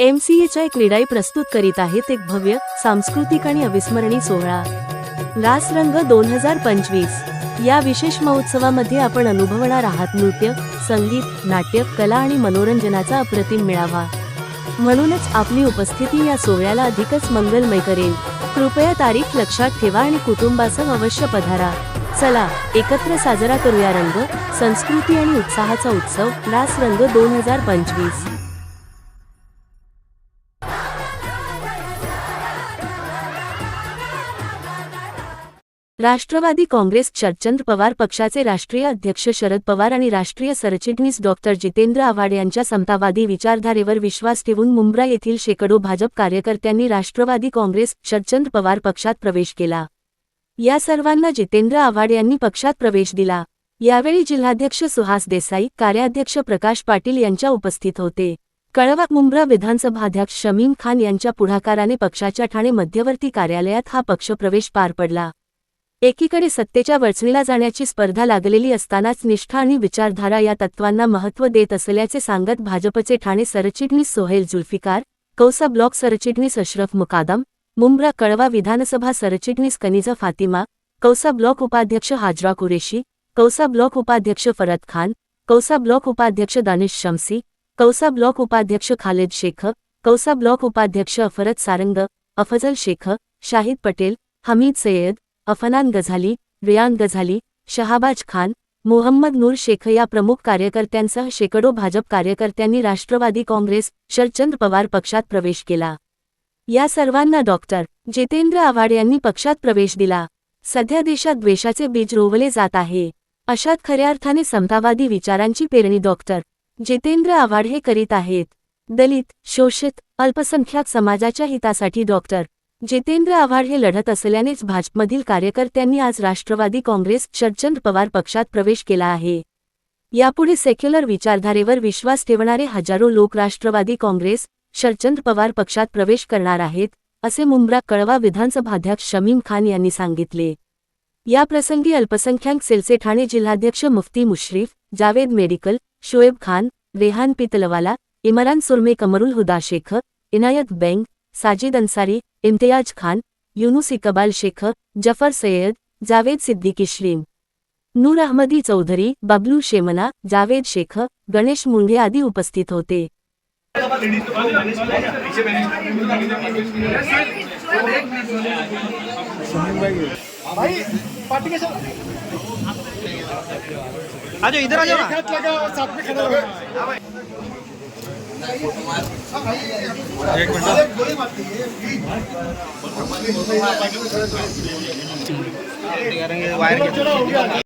M C एच्या क्रीडाई प्रस्तुत करीत आहेत एक भव्य सांस्कृतिक आणि अविस्मरणीय सोहळा. रास रंग दोन हजार पंचवीस. या विशेष महोत्सवामध्ये आपण अनुभवणार आहात नृत्य संगीत नाट्य कला आणि मनोरंजनाचा अप्रतिम मिळावा. म्हणूनच आपली उपस्थिती या सोहळ्याला अधिकच मंगलमय करेल. कृपया तारीख लक्षात ठेवा आणि कुटुंबासह अवश्य पधारा. चला एकत्र साजरा करूया रंग संस्कृती आणि उत्साहाचा उत्सव रास रंग दोन हजार पंचवीस. राष्ट्रवादी काँग्रेस शरदचंद्र पवार पक्षाचे राष्ट्रीय अध्यक्ष शरद पवार आणि राष्ट्रीय सरचिटणीस डॉक्टर जितेंद्र आव्हाड यांच्या समतावादी विचारधारेवर विश्वास ठेवून मुंब्रा येथील शेकडो भाजप कार्यकर्त्यांनी राष्ट्रवादी काँग्रेस शरदचंद्र पवार पक्षात प्रवेश केला. या सर्वांना जितेंद्र आव्हाड यांनी पक्षात प्रवेश दिला. यावेळी जिल्हाध्यक्ष सुहास देसाई कार्याध्यक्ष प्रकाश पाटील यांच्या उपस्थित होते. कळवा मुंब्रा विधानसभाध्यक्ष शमीम खान यांच्या पुढाकाराने पक्षाच्या ठाणे मध्यवर्ती कार्यालयात हा पक्षप्रवेश पार पडला. एकीकडे सत्तेच्या वचणीला जाण्याची स्पर्धा लागलेली असतानाच निष्ठा आणि विचारधारा या तत्वांना महत्त्व देत असल्याचे सांगत भाजपचे ठाणे सरचिटणीस सोहेल जुल्फिकार कौसा ब्लॉक सरचिटणीस अशरफ मुकादम मुंब्रा कळवा विधानसभा सरचिटणीस कनिजा फातिमा कौसा ब्लॉक उपाध्यक्ष हाजरा कुरेशी कौसा ब्लॉक उपाध्यक्ष फरद खान कौसा ब्लॉक उपाध्यक्ष दानिश शमसी कौसा ब्लॉक उपाध्यक्ष खालिद शेख कौसा ब्लॉक उपाध्यक्ष अफरत सारंग अफजल शेख शाहिद पटेल हमीद सय्यद अफनान गझाली रियान गझाली शहाबाज खान मोहम्मद नूर शेख या प्रमुख कार्यकर्त्यांसह शेकडो भाजप कार्यकर्त्यांनी राष्ट्रवादी काँग्रेस शरचंद्र पवार पक्षात प्रवेश केला. या सर्वांना डॉक्टर जितेंद्र आव्हाड यांनी पक्षात प्रवेश दिला. सध्या देशात द्वेषाचे बीज रोवले जात आहे. अशात खऱ्या अर्थाने समतावादी विचारांची पेरणी डॉक्टर जितेंद्र आव्हाड हे करीत आहेत. दलित शोषित अल्पसंख्याक समाजाच्या हितासाठी डॉक्टर जितेंद्र आव्हाड हे लढत असल्यानेच भाजपमधील कार्यकर्त्यांनी आज राष्ट्रवादी काँग्रेस शरचंद पवार पक्षात प्रवेश केला आहे. यापुढे सेक्युलर विचारधारेवर विश्वास ठेवणारे हजारो लोक राष्ट्रवादी काँग्रेस शरचंद पवार पक्षात प्रवेश करणार आहेत असे मुंब्रा कळवा विधानसभाध्यक्ष शमीम खान यांनी सांगितले. या प्रसंगी अल्पसंख्याक सेलचे ठाणे जिल्हाध्यक्ष मुफ्ती मुश्रीफ जावेद मेडिकल शोएब खान रेहान पितलवाला इमरान सुरमे कमरुल हुदा शेख इनायत बेंग साजिद अन्सारी इम्तियाज खान युनुस इकबाल शेख जफर सय्यद जावेद सिद्दीकी श्रीम. नूर अहमदी चौधरी बबलू शेमना जावेद शेख गणेश मुंढे आदी उपस्थित होते. भाई पार्टी आ जाओ इधर आ जाओ हाथ लगा और साथ में खड़ा हो एक मिनट अरे गोली मारती है वायर हो